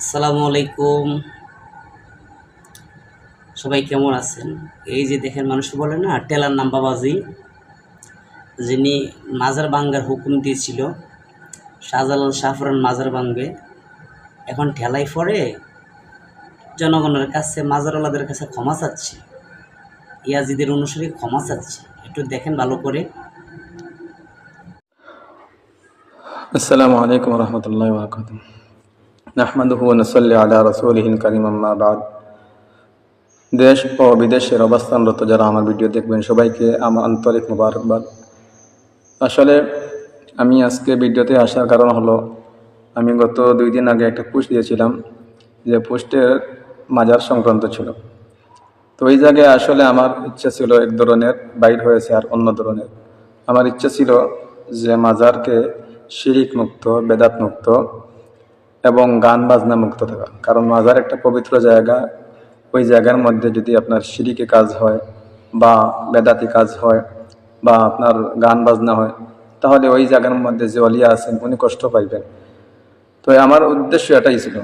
আসসালামু আলাইকুম। সবাই কেমন আছেন? এই যে দেখেন মানুষ বলে না, টেলার নাম বাবাজি, যিনি মাজার বাঙ্গার হুকুম দিয়েছিল, শাহজালাল শাহফরান মাজার ভাঙবে এখন ঠেলাই পরে জনগণের কাছে, মাজারওয়ালাদের কাছে ক্ষমা চাচ্ছে। ইয়াজিদের অনুসারে ক্ষমা চাচ্ছে। একটু দেখেন ভালো করে। আসসালামু আলাইকুম রহমতুল্লাহ নাহমাদুহু নসল্লি রসুলহীন করিম আম্মাবাদ দেশ ও বিদেশের অবস্থানরত যারা আমার ভিডিও দেখবেন, সবাইকে আমার আন্তরিক মুবারকবাদ। আসলে আমি আজকে ভিডিওতে আসার কারণ হলো, আমি গত দুই দিন আগে একটা পোস্ট দিয়েছিলাম, যে পোস্টের মাজার সংক্রান্ত ছিল। তো ওই জায়গায় আসলে আমার ইচ্ছা ছিল এক ধরনের, বাইর হয়েছে আর অন্য ধরনের। আমার ইচ্ছা ছিল যে মাজারকে শিরিক মুক্ত, বেদাত মুক্ত এবং গান বাজনা মুক্ত থাকা। কারণ মাজার একটা পবিত্র জায়গা। ওই জায়গার মধ্যে যদি আপনার সিঁড়িকে কাজ হয় বা বেদাতি কাজ হয় বা আপনার গান বাজনা হয়, তাহলে ওই জায়গার মধ্যে যে অলিয়া আছেন, উনি কষ্ট পাইবেন। তো আমার উদ্দেশ্য এটাই ছিল।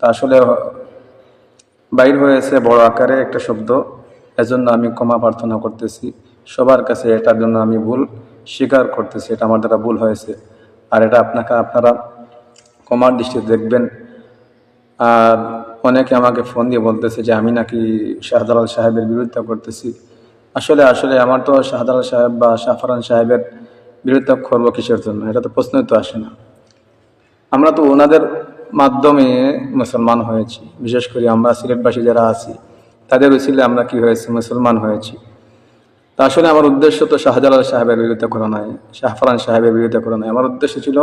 তা আসলে বাইর হয়েছে বড় আকারে একটা শব্দ। এজন্য আমি ক্ষমা প্রার্থনা করতেছি। সবার কাছে এটার জন্য আমি ভুল স্বীকার করতেছি। এটা আমার দ্বারা ভুল হয়েছে। আর এটা আপনাকে, আপনারা ক্ষমার দৃষ্টিতে দেখবেন। আর অনেকে আমাকে ফোন দিয়ে বলতেছে যে, আমি নাকি শাহজালাল সাহেবের বিরুদ্ধে করতেছি। আসলে আসলে আমার তো শাহজালাল সাহেব বা শাহফরান সাহেবের বিরুদ্ধে করব কিসের জন্য? এটা তো প্রশ্নই তো আসে না। আমরা তো ওনাদের মাধ্যমে মুসলমান হয়েছি। বিশেষ করে আমরা সিলেটবাসী যারা আছি, তাদের উচিলে আমরা কি হয়েছি? মুসলমান হয়েছি। তা আসলে আমার উদ্দেশ্য তো শাহজালাল সাহেবের বিরুদ্ধে করা নয় শাহফরান সাহেবের বিরুদ্ধে করা নয়। আমার উদ্দেশ্য ছিল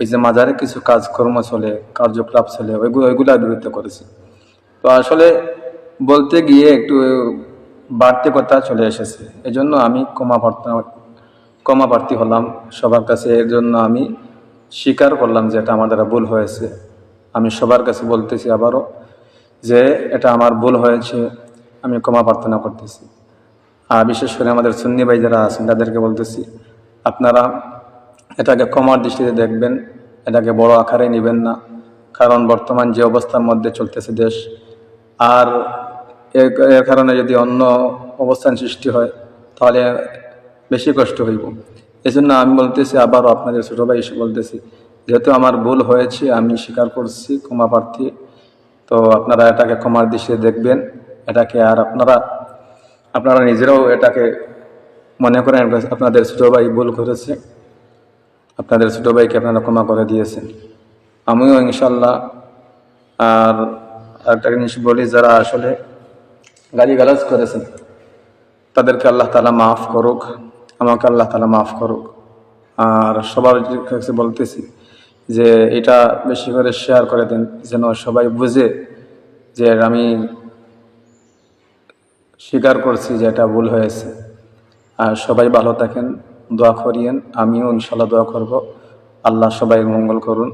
ওই যে মাজারে কিছু কাজকর্ম চলে, কার্যকলাপ চলে ওইগুলো ওইগুলোর বিরুদ্ধে করেছি। তো আসলে বলতে গিয়ে একটু বাড়তি কথা চলে এসেছে। এজন্য আমি ক্ষমা ক্ষমা প্রার্থী হলাম সবার কাছে। এর জন্য আমি স্বীকার করলাম যে এটা আমার দ্বারা ভুল হয়েছে। আমি সবার কাছে বলতেছি আবারও যে এটা আমার ভুল হয়েছে, আমি ক্ষমা প্রার্থনা করতেছি। আর বিশেষ করে আমাদের সুন্নি ভাই যারা আছেন, তাদেরকে বলতেছি, আপনারা এটাকে ক্ষমার দৃষ্টিতে দেখবেন, এটাকে বড় আকারে নেবেন না। কারণ বর্তমান যে অবস্থার মধ্যে চলতেছে দেশ, আর এর এর কারণে যদি অন্য অবস্থান সৃষ্টি হয়, তাহলে বেশি কষ্ট হইব। এই জন্য আমি বলতেছি, আবারও আপনাদের ছোটো ভাই এসে বলতেছি, যেহেতু আমার ভুল হয়েছে, আমি স্বীকার করছি, ক্ষমা প্রার্থী। তো আপনারা এটাকে ক্ষমার দৃষ্টিতে দেখবেন, এটাকে আর আপনারা আপনারা নিজেরাও এটাকে মনে করেন, আপনাদের ছোটো ভাই ভুল করেছে। আপনাদের ছোটো ভাইকে আপনারা ক্ষমা করে দিয়েছেন। আমিও ইনশাল্লাহ আর একটা জিনিস বলি, যারা আসলে গালি গালাজ করেছেন, তাদেরকে আল্লাহ তালা মাফ করুক, আমাকে আল্লাহ তালা মাফ করুক। আর সবার কাছে বলতেছি যে, এটা বেশি করে শেয়ার করে দেন, যেন সবাই বুঝে যে আমি স্বীকার করছি যে এটা ভুল হয়েছে। আর সবাই ভালো থাকেন। দোয়া করিয়েন, আমিও ইনশাল্লাহ দোয়া করব। আল্লাহ সবাই মঙ্গল করুন।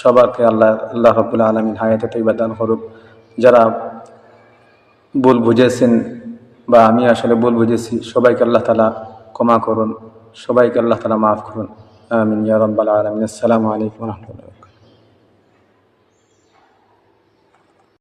সবাকে আল্লাহ আল্লাহ রবুল্লা আলমিন হায়াতে তৈবা দান করুক। যারা ভুল বুঝেছেন বা আমি আসলে ভুল বুঝেছি, সবাইকে আল্লাহ তালা ক্ষমা করুন। সবাইকে আল্লাহ তালা মাফ করুন। আমিন ইয়া রব্বাল আলমিন। আসসালামু আলাইকুম রহমতুল্লাহ